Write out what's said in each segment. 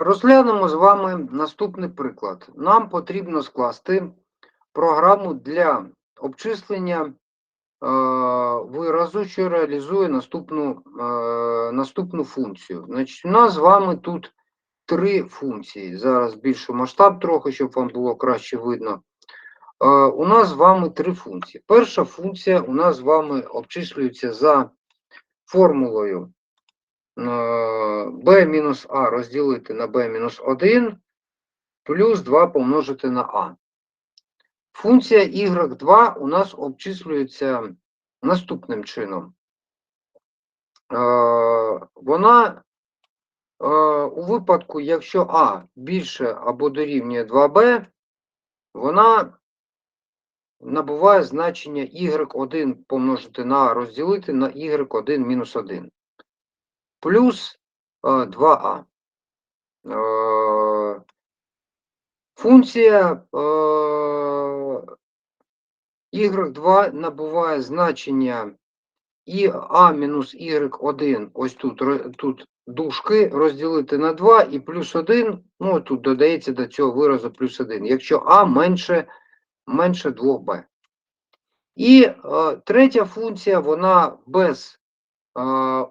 Розглянемо з вами наступний приклад. Нам потрібно скласти програму для обчислення е, виразу, що реалізує наступну, е, наступну функцію. Значить, у нас з вами тут три функції. Зараз збільшу масштаб трохи, щоб вам було краще видно. Е, у нас з вами три функції. Перша функція у нас з вами обчислюється за формулою b-а розділити на b-1 плюс 2 помножити на а. Функція y2 у нас обчислюється наступним чином. Вона у випадку, якщо А більше або дорівнює 2b, вона набуває значення y1 помножити на А розділити на y1 мінус 1 плюс 2а. Е, функція y2 е, набуває значення і а мінус y1, ось тут тут дужки, розділити на 2 і плюс 1, ну тут додається до цього виразу плюс 1, якщо а менше менше 2b. І е, третя функція, вона без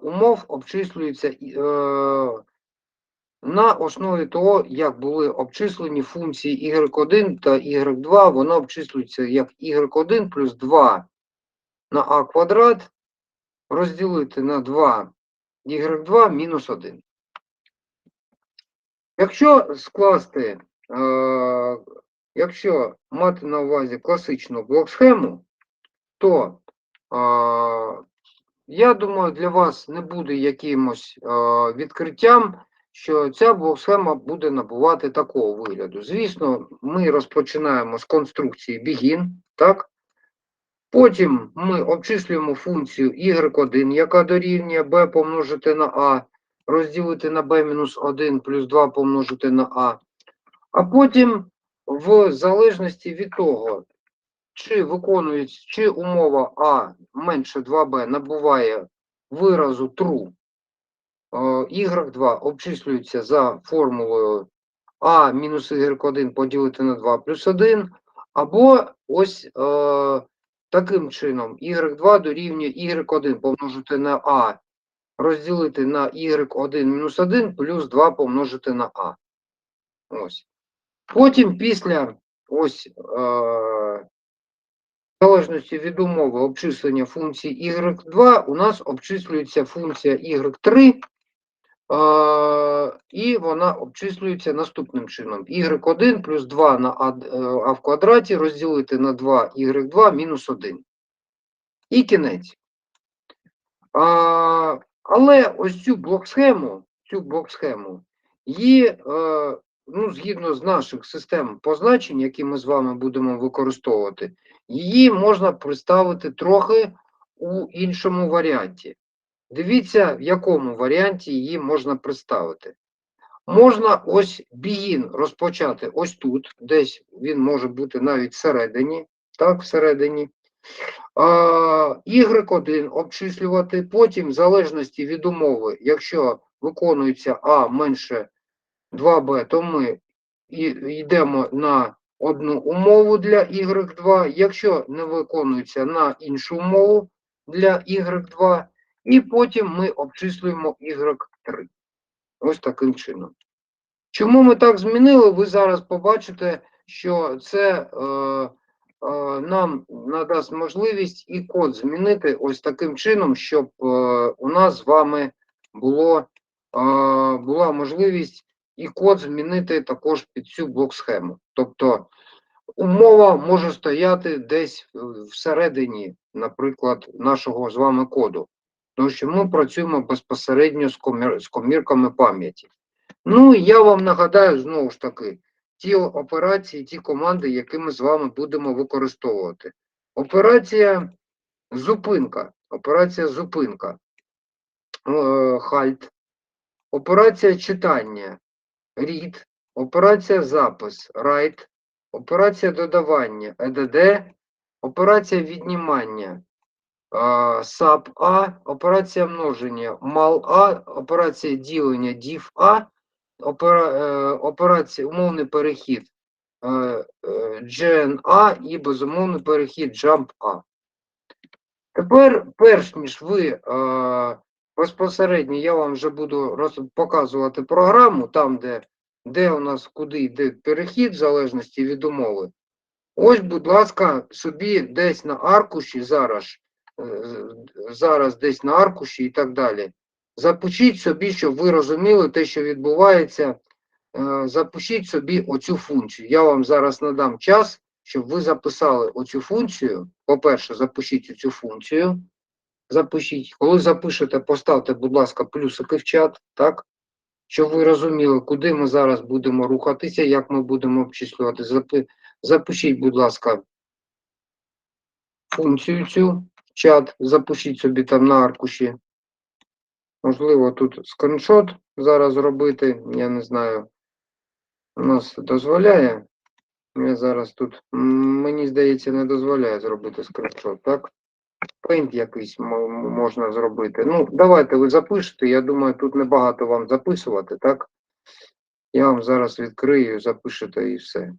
умов обчислюються е, на основі того, як були обчислені функції y1 та y2, воно обчислюється як y1 плюс 2 на а квадрат розділити на 2 y2 мінус 1. Якщо скласти, е, якщо мати на увазі класичну блок-схему, то е, я думаю, для вас не буде якимось е, відкриттям, що ця блок-схема буде набувати такого вигляду. Звісно, ми розпочинаємо з конструкції begin, так? Потім ми обчислюємо функцію y1, яка дорівнює b помножити на a, розділити на b-1 плюс 2 помножити на a. А потім, в залежності від того, чи виконується, чи умова А менше 2b набуває виразу true, y2 обчислюється за формулою А мінус y1 поділити на 2 плюс 1, або ось е, таким чином y2 дорівнює y1 помножити на А, розділити на y1 мінус 1 плюс 2 помножити на А. Ось. Потім після ось е, в залежності від умови обчислення функції y2, у нас обчислюється функція y3, і вона обчислюється наступним чином. y1 плюс 2 на а, а в квадраті розділити на 2 y2 мінус 1. І кінець. Але ось цю блок-схему, цю блок-схему, її, е, ну, згідно з наших систем позначень, які ми з вами будемо використовувати, її можна представити трохи у іншому варіанті. Дивіться, в якому варіанті її можна представити. Можна ось бігін розпочати ось тут, десь він може бути навіть всередині, так, всередині. Y1 обчислювати, потім, в залежності від умови, якщо виконується А менше 2Б, то ми йдемо на одну умову для y2, якщо не виконується на іншу умову для y2, і потім ми обчислюємо y3. Ось таким чином. Чому ми так змінили, ви зараз побачите, що це е, е, нам надасть можливість і код змінити ось таким чином, щоб е, у нас з вами було, е, була можливість і код змінити також під цю блок-схему. Тобто умова може стояти десь всередині, наприклад, нашого з вами коду. Тому що ми працюємо безпосередньо з, комір... з комірками пам'яті. Ну і я вам нагадаю знову ж таки ті операції, ті команди, які ми з вами будемо використовувати. Операція зупинка. Операція зупинка. Е, хальт. Операція читання. Read, операція запис, write, операція додавання EDD, операція віднімання SAP A, операція множення MAL A, операція ділення DIV A, опера, е, операція, умовний перехід е, е, GNA і безумовний перехід JUMP-A. Тепер, перш ніж ви е, безпосередньо я вам вже буду роз, показувати програму, там, де, де у нас куди йде перехід, в залежності від умови. Ось, будь ласка, собі десь на аркуші зараз, е, зараз десь на аркуші і так далі. Запишіть собі, щоб ви розуміли те, що відбувається. е, Запишіть собі оцю функцію. Я вам зараз надам час, щоб ви записали оцю функцію. По-перше, запишіть цю функцію. Запишіть. Коли запишете, поставте, будь ласка, плюсики в чат, так? Щоб ви розуміли, куди ми зараз будемо рухатися, як ми будемо обчислювати. Запишіть, будь ласка, функцію цю чат, запишіть собі там на аркуші. Можливо, тут скріншот зараз зробити, я не знаю. У нас дозволяє. Я зараз тут, мені здається, не дозволяє зробити скріншот, так? Paint якийсь можна зробити. Ну, давайте ви запишете. Я думаю, тут небагато вам записувати, так? Я вам зараз відкрию, запишете і все.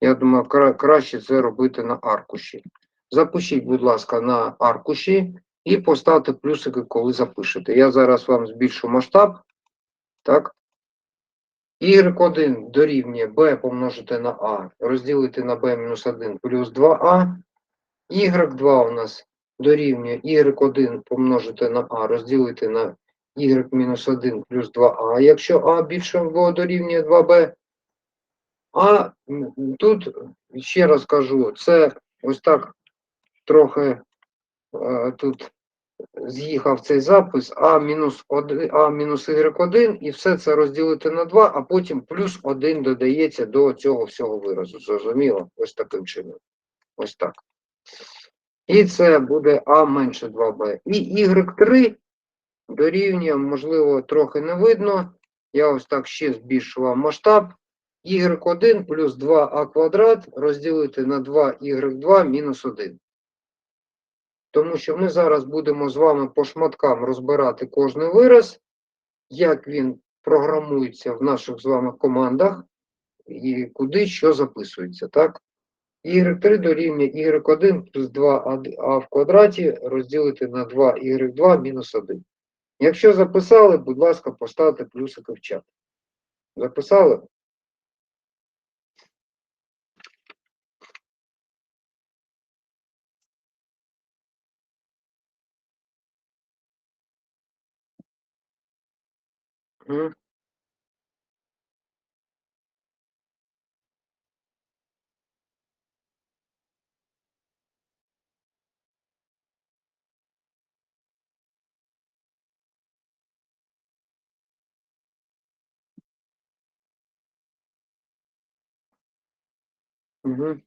Я думаю, кра- краще це робити на аркуші. Запишіть, будь ласка, на аркуші і поставте плюсики, коли запишете. Я зараз вам збільшу масштаб. Так. Y1 дорівнює b помножити на a, розділити на b-1 плюс 2a. Y2 у нас дорівнює Y1 помножити на a, розділити на y-1 плюс 2a, якщо a більше або дорівнює 2b. А тут ще раз кажу, це ось так трохи е, тут з'їхав цей запис А мінус 1, А мінус Y1, і все це розділити на 2, а потім плюс 1 додається до цього всього виразу. Зрозуміло? Ось таким чином. Ось так. І це буде А менше 2Б. І Y3 дорівнює, можливо, трохи не видно. Я ось так ще збільшу вам масштаб. Y1 плюс 2а квадрат розділити на 2y2 мінус 1. Тому що ми зараз будемо з вами по шматкам розбирати кожний вираз, як він програмується в наших з вами командах і куди що записується. Так? Y3 дорівнює y1 плюс 2а в квадраті розділити на 2y2 мінус 1. Якщо записали, будь ласка, поставте плюсики в чат. Записали? Мгм. mhm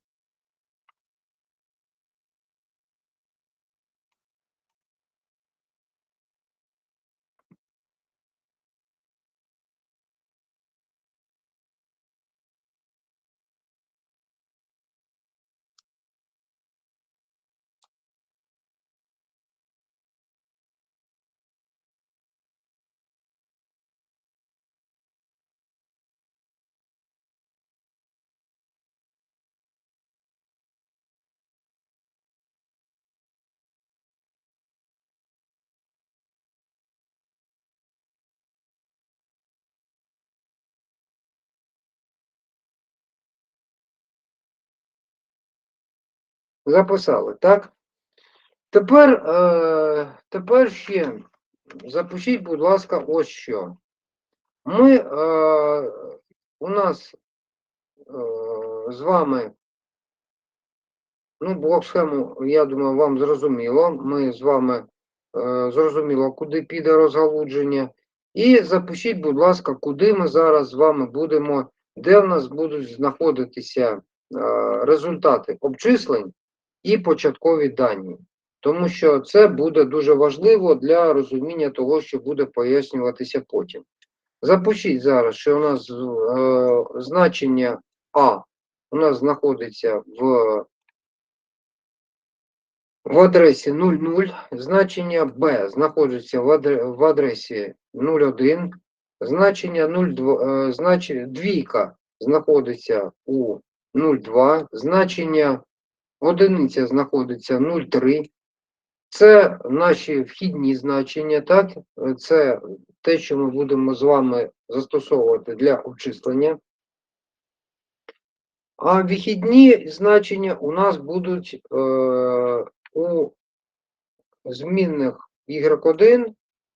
Записали, так? Тепер, е, тепер ще запишіть, будь ласка, ось що. Ми, е, у нас е, з вами, ну, блок схему, я думаю, вам зрозуміло. Ми з вами е, зрозуміло, куди піде розгалудження. І запишіть, будь ласка, куди ми зараз з вами будемо, де в нас будуть знаходитися е, результати обчислень і початкові дані. Тому що це буде дуже важливо для розуміння того, що буде пояснюватися потім. Запишіть зараз, що у нас е, значення А у нас знаходиться в, в адресі 00, значення Б знаходиться в, адре, в адресі 01, значення 0,2, е, значення двійка знаходиться у 0,2, значення одиниця знаходиться 0,3. Це наші вхідні значення, так? Це те, що ми будемо з вами застосовувати для обчислення. А вихідні значення у нас будуть е, у змінних y1,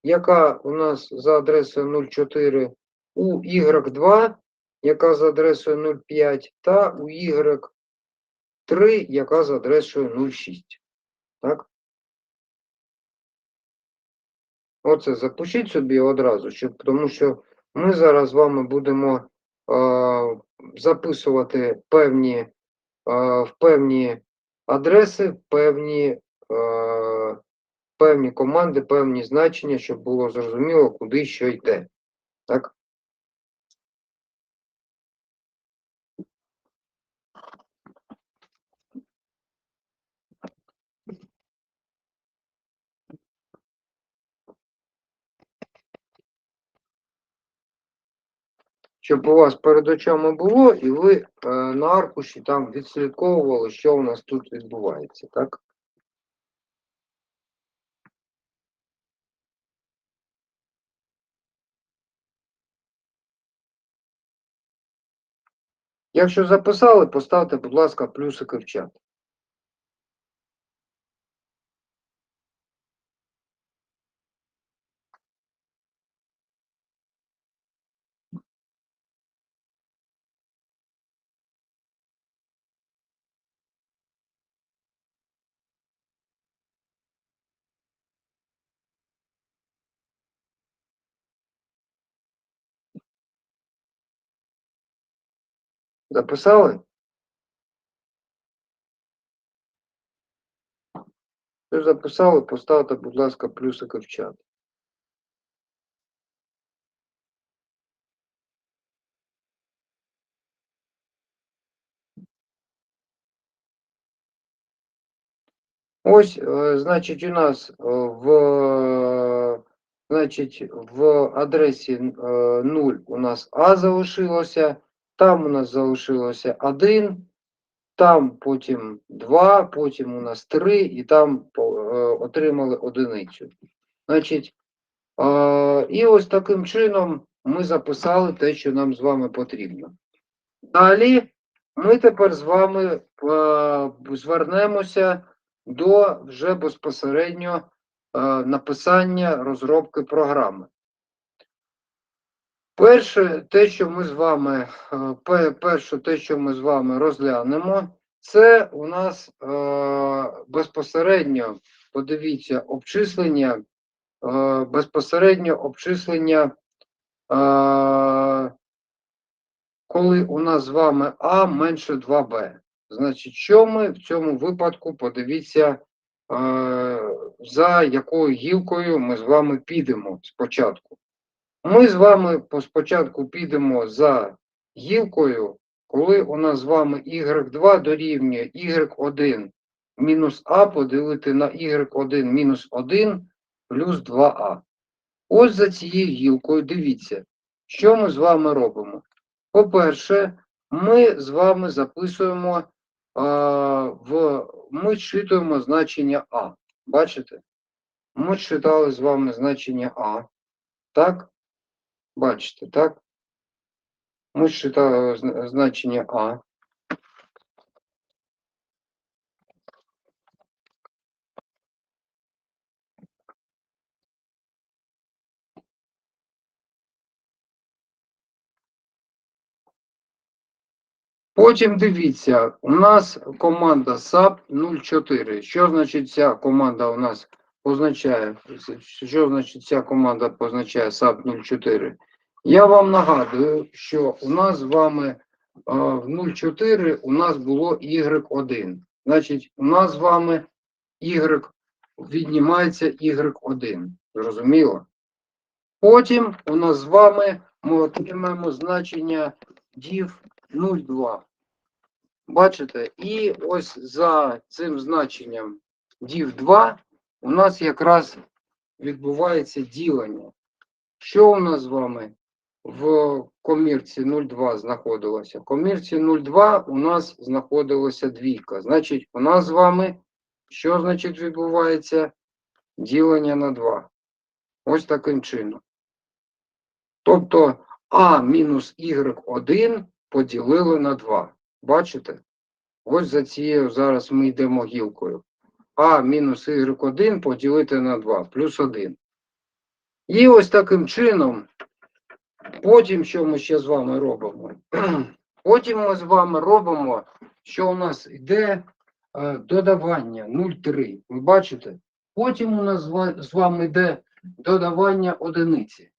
яка у нас за адресою 04, у y2, яка за адресою 05, та у y3, яка за адресою 06. Так? Оце запишіть собі одразу, щоб, тому що ми зараз з вами будемо е, записувати певні, е, в певні адреси, певні, е, певні команди, певні значення, щоб було зрозуміло, куди що йде. Так? Щоб у вас перед очами було, і ви е, на аркуші там відслідковували, що у нас тут відбувається, так? Якщо записали, поставте, будь ласка, плюсики в чат. Записали? Якщо записали, поставте, будь ласка, плюсики в чат. Ось, е, значить, у нас е, в, е, значить, в адресі е, 0 у нас А залишилося, там у нас залишилося 1, там потім 2, потім у нас 3, і там е, отримали одиницю. Значить, е, і ось таким чином ми записали те, що нам з вами потрібно. Далі ми тепер з вами е, звернемося до вже безпосередньо написання розробки програми. Перше, те, що ми з вами, е, перше, те, що ми з вами розглянемо, це у нас е, безпосередньо, подивіться, обчислення, е, безпосередньо обчислення, е, коли у нас з вами А менше 2Б. Значить, що ми в цьому випадку, подивіться, е, за якою гілкою ми з вами підемо спочатку. Ми з вами спочатку підемо за гілкою, коли у нас з вами y2 дорівнює y1 мінус а поділити на y1 мінус 1 плюс 2а. Ось за цією гілкою, дивіться, що ми з вами робимо. По-перше, ми з вами записуємо, а, в, ми читуємо значення А. Бачите? Ми читали з вами значення А. Так? Бачите, так? Ми читали зна- значення А. Потім дивіться, у нас команда SAP 04. Що значить ця команда у нас позначає? Що значить ця команда позначає SAP 04? Я вам нагадую, що у нас з вами в 04 у нас було Y1. Значить, у нас з вами Y віднімається Y1. Зрозуміло? Потім у нас з вами ми отримаємо значення div 0,2. Бачите? І ось за цим значенням div 2 у нас якраз відбувається ділення. Що у нас з вами? в комірці 0,2 знаходилося? В комірці 0,2 у нас знаходилася двійка. Значить, у нас з вами що значить відбувається? Ділення на 2. Ось таким чином. Тобто А мінус Y1 поділили на 2. Бачите? Ось за цією зараз ми йдемо гілкою. А мінус Y1 поділити на 2 плюс 1. І ось таким чином, потім що ми ще з вами робимо? Потім ми з вами робимо, що у нас йде е, додавання 0,3. Ви бачите? Потім у нас з вами йде додавання одиниці.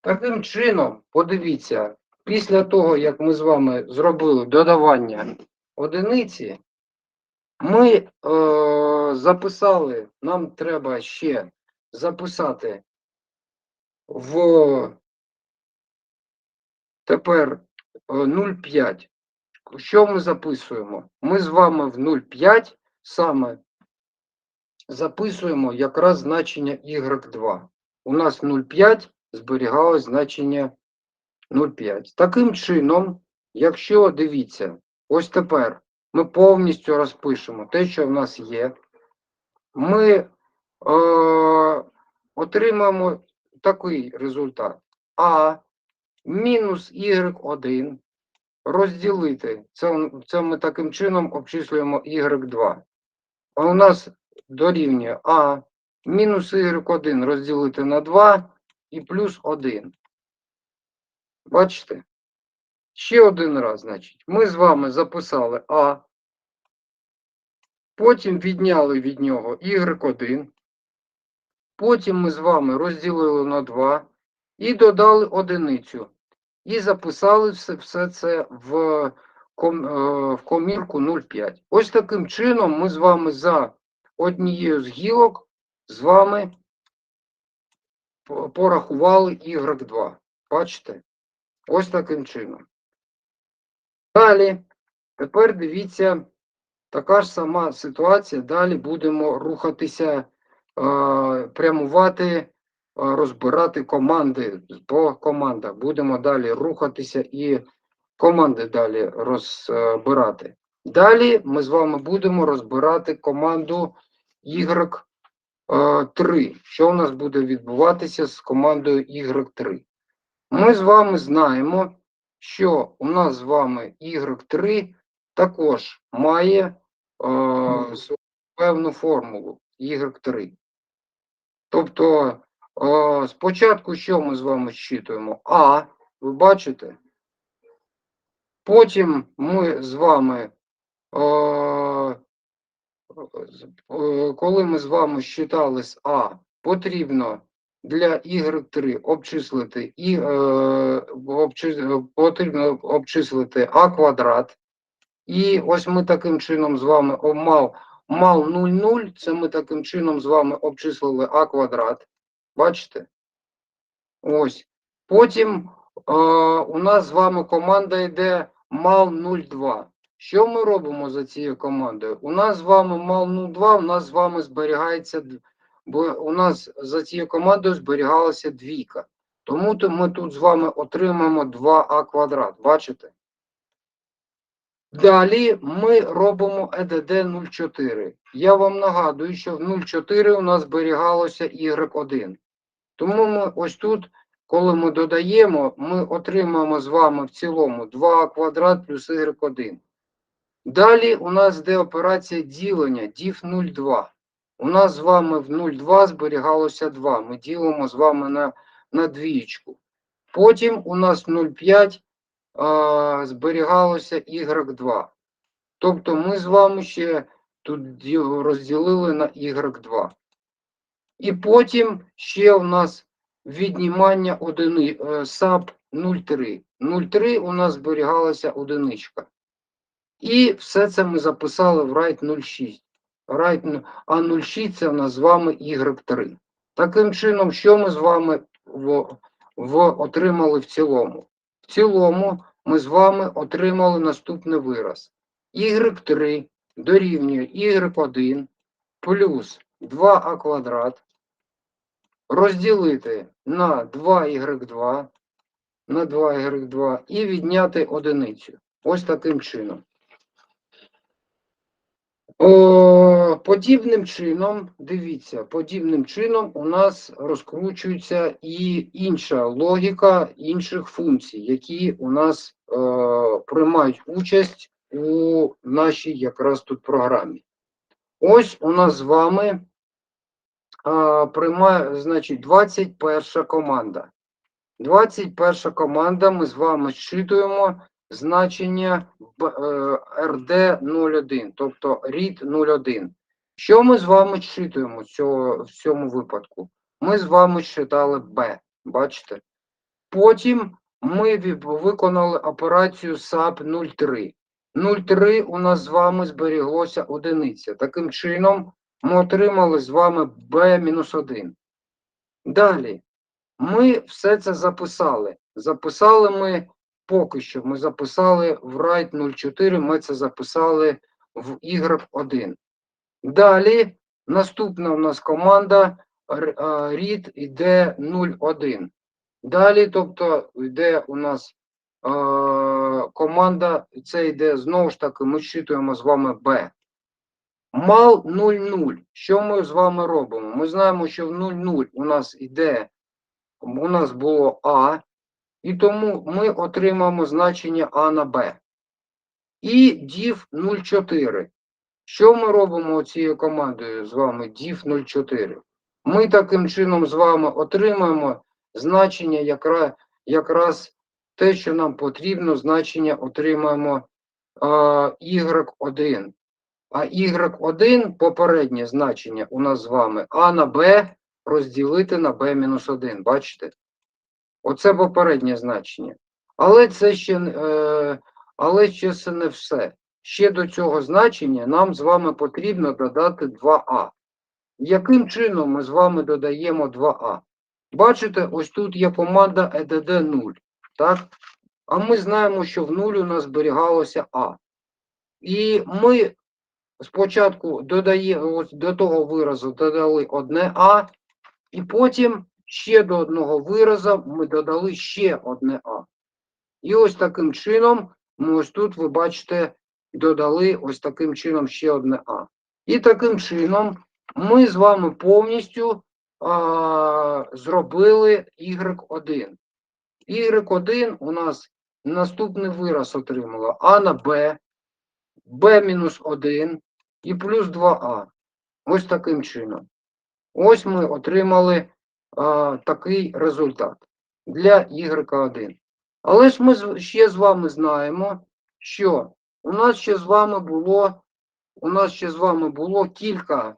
Таким чином, подивіться, після того, як ми з вами зробили додавання одиниці, ми е, записали, нам треба ще записати в тепер е, 0,5. Що ми записуємо? Ми з вами в 0,5 саме записуємо якраз значення y2. У нас 0,5 зберігалось значення 0,5. Таким чином, якщо дивіться, ось тепер ми повністю розпишемо те, що в нас є, ми е, отримаємо такий результат. А мінус y1 розділити. Це, це ми таким чином обчислюємо y2. А у нас дорівнює А мінус y1 розділити на 2 і плюс 1. Бачите? Ще один раз, значить. Ми з вами записали А. Потім відняли від нього y1. Потім ми з вами розділили на 2 і додали одиницю. І записали все, все це в, ком, е, в комірку 0,5. Ось таким чином ми з вами за однією з гілок з вами порахували y2. Бачите? Ось таким чином. Далі, тепер дивіться, така ж сама ситуація. Далі будемо рухатися, е, прямувати, е, розбирати команди по командах. Будемо далі рухатися і команди далі розбирати. Далі ми з вами будемо розбирати команду Y3. Що у нас буде відбуватися з командою Y3? Ми з вами знаємо, що у нас з вами Y3 також має е, свою певну формулу Y3. Тобто, е, спочатку що ми з вами щитуємо? А, ви бачите? Потім ми з вами, е, е, коли ми з вами щитали з А, потрібно для Y3 обчислити і е, обчи- потрібно обчислити А квадрат. І ось ми таким чином з вами мав, мав 0,0, це ми таким чином з вами обчислили А квадрат. Бачите? Ось. Потім е, у нас з вами команда йде мал 0,2. Що ми робимо за цією командою? У нас з вами мал 0,2, у нас з вами зберігається, бо у нас за цією командою зберігалася двійка. Тому то ми тут з вами отримаємо 2а квадрат. Бачите? Далі ми робимо ЕДД 0,4. Я вам нагадую, що в 0,4 у нас зберігалося Y1. Тому ми ось тут, коли ми додаємо, ми отримаємо з вами в цілому 2 квадрат плюс Y1. Далі у нас йде операція ділення, дів 0,2. У нас з вами в 0,2 зберігалося 2. Ми ділимо з вами на, на двієчку. Потім у нас 0,5 зберігалося y2. Тобто ми з вами ще тут розділили на y2. І потім ще у нас віднімання одини, САП 0,3. 0,3 у нас зберігалася одиничка. І все це ми записали в RAID 0,6. RAID, н- а 0,6 це у нас з вами y3. Таким чином, що ми з вами в, в, отримали в цілому? В цілому ми з вами отримали наступний вираз. y3 дорівнює y1 плюс 2а квадрат розділити на 2y2, на 2y2 і відняти одиницю. Ось таким чином. О, подібним чином, дивіться, подібним чином у нас розкручується і інша логіка інших функцій, які у нас е, приймають участь у нашій якраз тут програмі. Ось у нас з вами е, приймає, значить, 21 команда. 21 команда, ми з вами зчитуємо значення б- е, RD01, тобто RID 01. Що ми з вами читуємо цього, в цьому випадку? Ми з вами читали B, бачите? Потім ми виконали операцію SAP 03. 03 у нас з вами зберіглося одиниця. Таким чином, ми отримали з вами B-1. Далі, ми все це записали. Записали ми поки що. Ми записали в RAID 04, ми це записали в Y1. Далі, наступна у нас команда read іде 01. Далі, тобто, йде у нас е, команда, це йде знову ж таки, ми щитуємо з вами B. Мал 00. Що ми з вами робимо? Ми знаємо, що в 00 у нас іде, у нас було А, і тому ми отримаємо значення А на Б. І div 04. Що ми робимо цією командою з вами div 04? Ми таким чином з вами отримаємо значення якраз, якраз те, що нам потрібно, значення отримаємо е, y1. А y1 попереднє значення у нас з вами А на Б розділити на b-1. Бачите? Оце попереднє значення. Але це ще, е, але ще це не все. Ще до цього значення нам з вами потрібно додати 2а. Яким чином ми з вами додаємо 2а? Бачите, ось тут є команда EDD 0. Так? А ми знаємо, що в 0 у нас зберігалося А. І ми спочатку додаємо ось до того виразу додали одне А, і потім ще до одного виразу ми додали ще одне А. І ось таким чином ось тут, ви бачите, додали ось таким чином ще одне А. І таким чином ми з вами повністю а, зробили Y1. Y1 у нас наступний вираз отримала А на Б, Б-1 і плюс 2А. Ось таким чином. Ось ми отримали а, такий результат для Y1. Але ж ми ще з вами знаємо, що у нас ще з вами було, у нас ще з вами було кілька,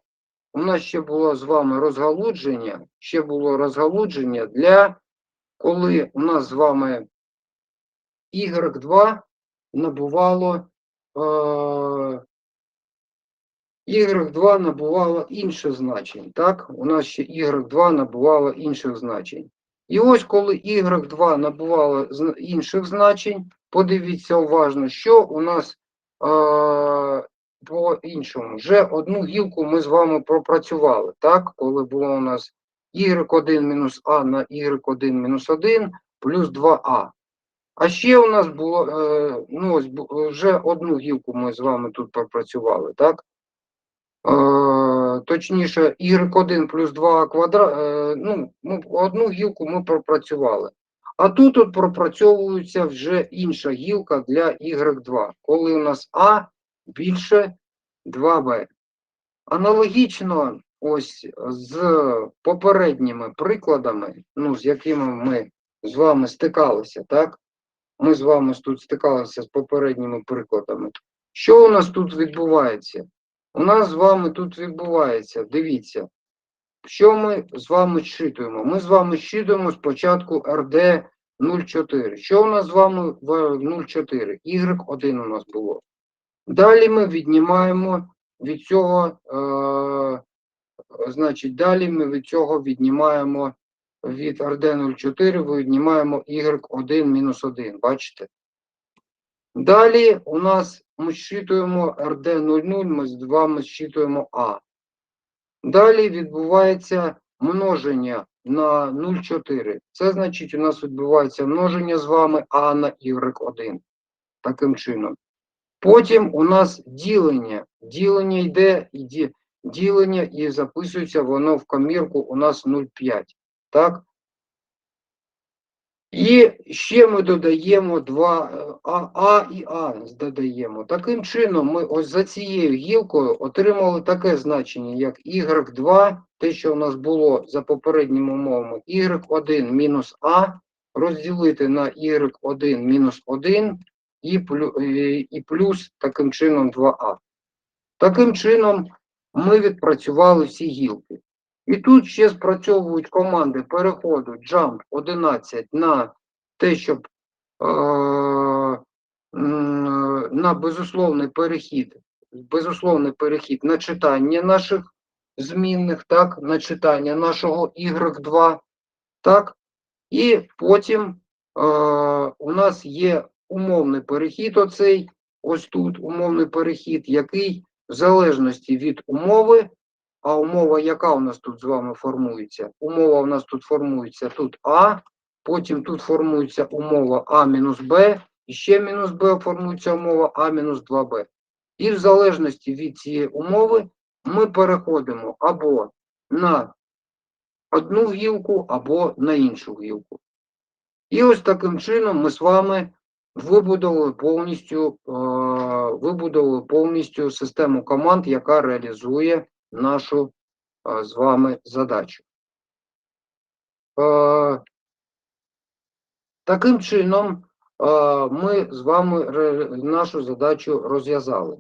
у нас ще було з вами розгалудження, ще було розгалудження для, коли у нас з вами Y2 набувало, е, Y2 набувало інших значень, так? У нас ще Y2 набувало інших значень. І ось коли Y2 набувало зна- інших значень, подивіться уважно, що у нас е, по іншому. Вже одну гілку ми з вами пропрацювали, так? Коли було у нас Y1 мінус А на Y1 мінус 1 плюс 2А. А ще у нас було, е, ну ось вже одну гілку ми з вами тут пропрацювали, так? Е, точніше, y1 плюс 2 квадрат, е, ну, одну гілку ми пропрацювали. А тут от пропрацьовується вже інша гілка для y2, коли у нас А більше 2b. Аналогічно ось з попередніми прикладами, ну, з якими ми з вами стикалися, так? Ми з вами тут стикалися з попередніми прикладами. Що у нас тут відбувається? У нас з вами тут відбувається, дивіться, що ми з вами щитуємо? Ми з вами щитуємо спочатку RD 04. Що у нас з вами в 04? Y1 у нас було. Далі ми віднімаємо від цього, е, значить, далі ми від цього віднімаємо від RD 04, віднімаємо Y1 мінус 1, бачите? Далі у нас ми щитуємо RD00, ми з вами щитуємо А. Далі відбувається множення на 0,4. Це значить, у нас відбувається множення з вами А на Y1. Таким чином. Потім у нас ділення. Ділення йде, і ділення і записується воно в комірку у нас 0,5. Так? І ще ми додаємо два е, А, А і А додаємо. Таким чином, ми ось за цією гілкою отримали таке значення, як Y2, те, що у нас було за попередніми умовами, Y1 мінус А розділити на Y1 мінус 1 і, е, і плюс таким чином 2А. Таким чином ми відпрацювали всі гілки. І тут ще спрацьовують команди переходу jump 11 на те, щоб е, на безусловний перехід, безусловний перехід на читання наших змінних, так, на читання нашого Y2, так, і потім е, у нас є умовний перехід, оцей, ось тут умовний перехід, який в залежності від умови а умова, яка у нас тут з вами формується? Умова у нас тут формується тут А, потім тут формується умова А мінус Б, і ще мінус Б формується умова А мінус 2Б. І в залежності від цієї умови ми переходимо або на одну гілку, або на іншу гілку. І ось таким чином ми з вами вибудували повністю, е, вибудували повністю систему команд, яка реалізує нашу з вами задачу. Таким чином, ми з вами нашу задачу розв'язали.